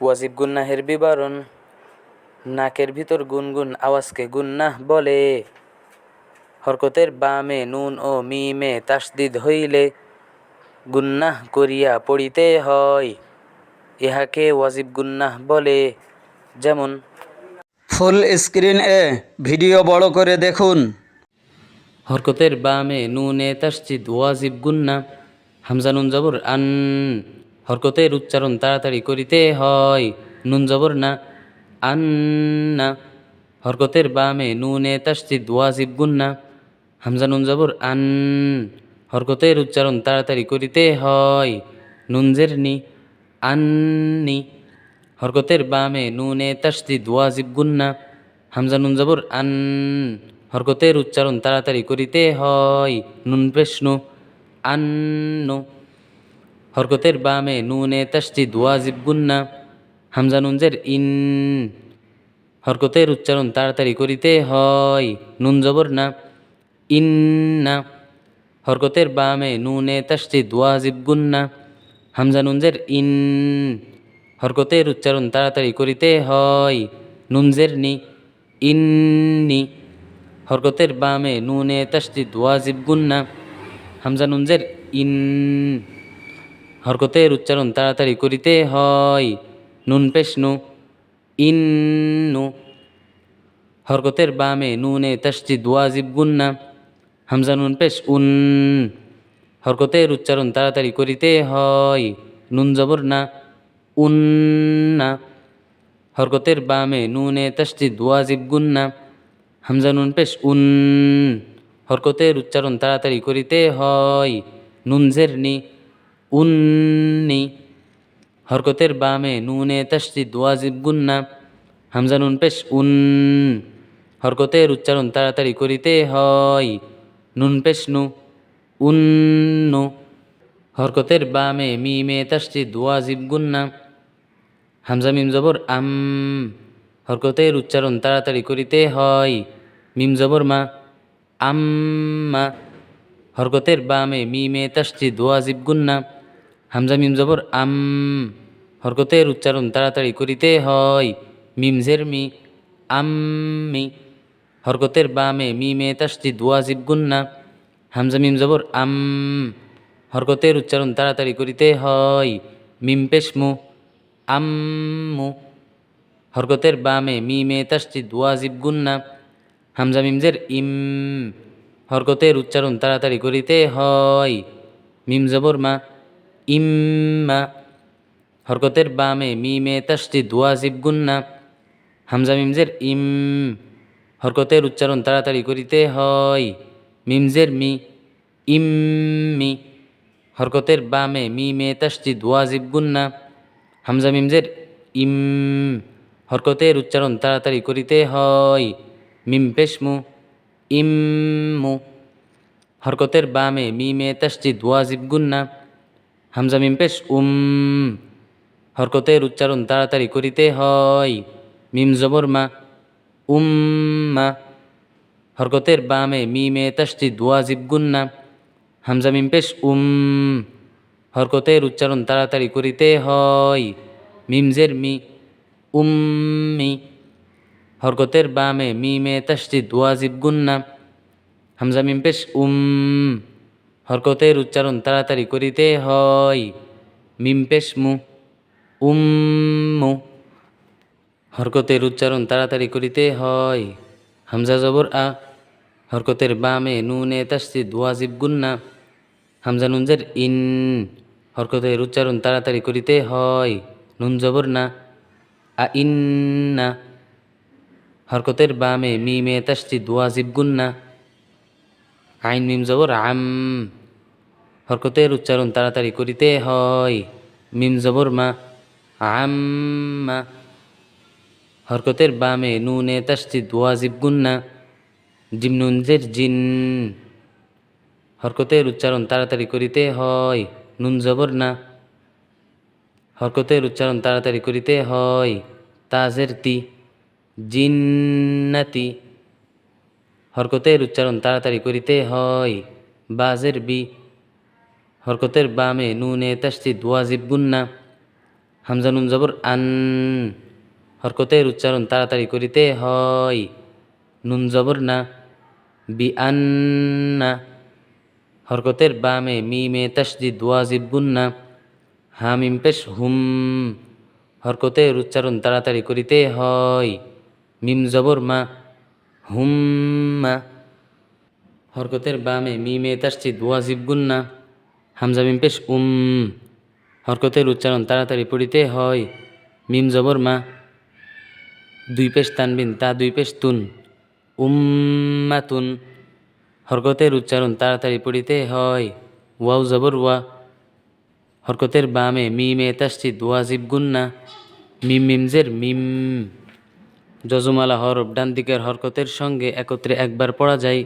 ওয়াজিব গুন্নাহের বিবরণ। নাকের ভিতর গুনগুন আওয়াজকে গুন্নাহ বলে। হরকতের বামে নুন ও মিমে তাসদিদ হইলে গুন্নাহ করিয়া পড়িতে হয়। ইহাকে ওয়াজিব গুন্নাহ বলে। যেমন ফুল স্ক্রিন এ ভিডিও বড় করে দেখুন। হরকতের বামে নুনে তাসজিদ ওয়াজিব গুন্না হামজা নুন জবর আন। হরকতের উচ্চারণ তাড়াতাড়ি করিতে হয়। নুন জবর না আন্না হরকতের বামে নুনে তাসজিদ, ওয়াজিব গুন্না হামজা নুন জবর, আন। হরকতের উচ্চারণ তাড়াতাড়ি করিতে হয়। নুনজের নি আন্নি হরকতের বামে নুনে তাসদিদ ওয়াজিব গুন্না হামজা নুন জবর, আন। হরকতের উচ্চারণ তাড়াতাড়ি করিতে হয়। নুন পেশনু আন্নু হরকতের বামে নুনে তাসদিদ ওয়াজিব গুন্না, হামজা নুনজের ইন, হরকতের উচ্চারণ তাড়াতাড়ি করিতে হয়, নুন জবর না, ইন না, হরকতের বামে নুনে তাসদিদ ওয়াজিব গুন্না, হামজা নুনজের ইন, হরকতের উচ্চারণ তাড়াতাড়ি করিতে হয় নুনজের নি ইন্নি হরকতের বামে নুনে তাসদিদ ওয়াজিব গুন্না, হামজা নুনজের ইন। হরকতের উচ্চারণ তাড়াতাড়ি করিতে হয়। নুন পেশনু, ইন্নু। হরকতের বামে নুনে তাসদিদ ওয়াজিব গুন্না, হামজা নুন পেশ উন। হরকতের উচ্চারণ তাড়াতাড়ি করিতে হয়। নুন জবর না উন্না হরকতের বামে নুনে তাসদিদ ওয়াজিব গুন্না, হামজা নুন পেশ উন। হরকতের উচ্চারণ তাড়াতাড়ি করিতে হয়। নুন জের নি উন্নি। হরকতের বামে নুনে তাসদিদ ওয়াজিব গুন্না। হামজা নুন পেশ উন। হরকতের উচ্চারণ তাড়াতাড়ি করিতে হয়। নুন পেশ নু উন্নু হরকতের বামে মিমে তাসদিদ ওয়াজিব গুন্না। হামজা মিম জবর আম। হরকতের উচ্চারণ তাড়াতাড়ি করিতে হয়। মিম জবর মা, আম্মা। হরকতের বামে মিমে তাসদিদ ওয়াজিব গুন্না। হামজা মিম জবর, আম, হরকতের উচ্চারণ তাড়াতাড়ি করিতে হয়। মিম জের মি আম্মি হরকতের বামে মিমে তাসদিদ ওয়াজিব গুন্না। হামজা মিম জবর, আম, হরকতের উচ্চারণ তাড়াতাড়ি করিতে হয়। মিম পেশমু আম্মু হরকতের বামে মি মিমে তাসদিদ ওয়াজিব গুন্না। হামজা মিমজের ইম, হরকতের উচ্চারণ তাড়াতাড়ি করিতে হয়। মিম জবর মা ইম্মা, হরকতের বামে মি মিমে তাসদিদ ওয়াজিব গুন্না, হামজা মিমজের ইম, হরকতের উচ্চারণ তাড়াতাড়ি করিতে হয়। মিমজের মি, ইম্মি, হরকতের বামে মি মিমে তাসদিদ ওয়াজিব গুন্না, হামজা মিমজের ইম, হরকতের উচ্চারণ তাড়াতাড়ি করিতে হয়। মিম পেশমু ইম্মু হরকতের বামে মি মিমে তাসদিদ ওয়াজিব গুন্না হামজা মিম পেশ, উম, হরকতের উচ্চারণ তাড়াতাড়ি করিতে হয়। মিম জবর মা উম্মা হরকতের বামে মিমে তাসদিদ ওয়াজিব গুন্না। হামজা মিম পেশ, উম, হরকতের উচ্চারণ তাড়াতাড়ি করিতে হয়। মিমজের মি উম্মি হরকতের বামে মিমে তাসদিদ ওয়াজিব গুন্না। হামজা মিম পেশ, উম হরকতের উচ্চারণ তাড়াতাড়ি করিতে হয়। মিম পেশ মু। উম্মু হরকতের উচ্চারণ তাড়াতাড়ি করিতে হয়। হামজা জবর আ, হরকতের বামে নুনে তাসদিদ ওয়াজিব গুন্না। হামজা নুনজের ইন হরকতের উচ্চারণ তাড়াতাড়ি করিতে হয়। নুন জবর না, আ ইন্না হরকতের বামে মিমে তাসদিদ ওয়াজিব গুন্না। আইন মিম জবর আম। হরকতের উচ্চারণ তাড়াতাড়ি করিতে হয়। মিম জবর মা আম্মা হরকতের বামে নুনে তাসদিদ ওয়াজিব গুন্না। জিম নুনজের জিন। হরকতের উচ্চারণ তাড়াতাড়ি করিতে হয়। নুন জবর না। হরকতের উচ্চারণ তাড়াতাড়ি করিতে হয়। তাজের তি, জিন্নাতি। হরকতের উচ্চারণ তাড়াতাড়ি করিতে হয়। বাজের বি হরকতের বামে নুনে তাসদিদ ওয়াজিব গুন্না হামজা নুন জবর আন, হরকতের উচ্চারণ তাড়াতাড়ি করিতে হয়। নুন জবর না, বি আন্না হরকতের বামে মিমে তসজিদ ওয়াজিব গুন্না হামিম পেশ হুম, হরকতের উচ্চারণ তাড়াতাড়ি করিতে হয়। মিম জবর মা হুম্মা হরকতের বামে মিমে তাসজিদ ওয়াজিব গুন্না হামজা মিম পেশ, উম, হরকতের উচ্চারণ তাড়াতাড়ি পড়িতে হয়। মিম জবর মা, দুই পেশ তানবিন তা দুই পেশ তুন। উম উম্মাতুন, হরকতের উচ্চারণ তাড়াতাড়ি পড়িতে হয়। ওয়াও জবর ওয়া, হরকতের বামে মিমে তাসজিদ, ওয়াজিব গুন্না। মিম মিমজের মিম। যজমালা হরফ ডান দিকের হরকতের সঙ্গে একত্রে একবার পড়া যায়।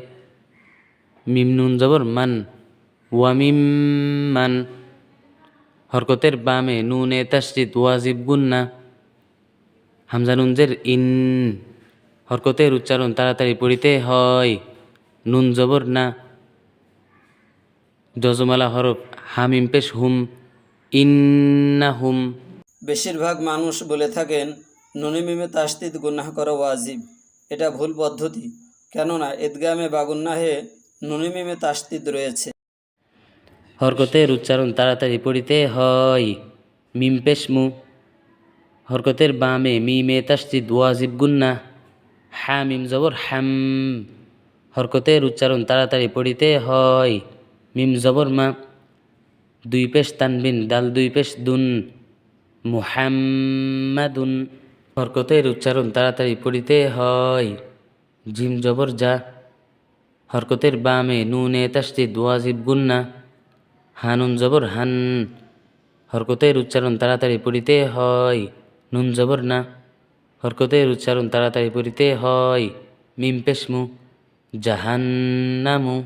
মিম নুন জবর মান। ওয়ামিম মান হরকতের বামে নুনে তাসজিদ, ওয়াজিব গুন্না। হামজা নুনজের ইন, হরকতের উচ্চারণ তাড়াতাড়ি পড়িতে হয়, নুন জবর না। যজমালা হরফ হামিম পেশ হুম ইন্না হুম বেশিরভাগ মানুষ বলে থাকেন ননিমিমে তাস্তিদ গুনাহ করা ওয়াজিব, এটা ভুল পদ্ধতি। কেননা, ঈদগামে বা গুন্নাহে ননিমিমে তাস্তিদ রয়েছে। হরকতের উচ্চারণ তাড়াতাড়ি পড়িতে হয়। মিম পেশ মু। হরকতের বামে মিমে তাসজিদ ওয়াজিব গুন্না। হা মিম জবর হাম হরকতের উচ্চারণ তাড়াতাড়ি পড়িতে হয়। মিম জবর মা। দুই পেশ তানবিন দাল দুই পেশ দুন। মুহাম্মাদুন। হরকতের উচ্চারণ তাড়াতাড়ি পড়িতে হয়। জিম জবর যা। হরকতের বামে নুনে তাসজিদ ওয়াজিব গুন্না। হানুন জবর হান। হরকতের উচ্চারণ তাড়াতাড়ি পড়িতে হয়। নুন জবর না। হরকতের উচ্চারণ তাড়াতাড়ি পড়িতে হয়। মিম পেশমু জাহান্নামু।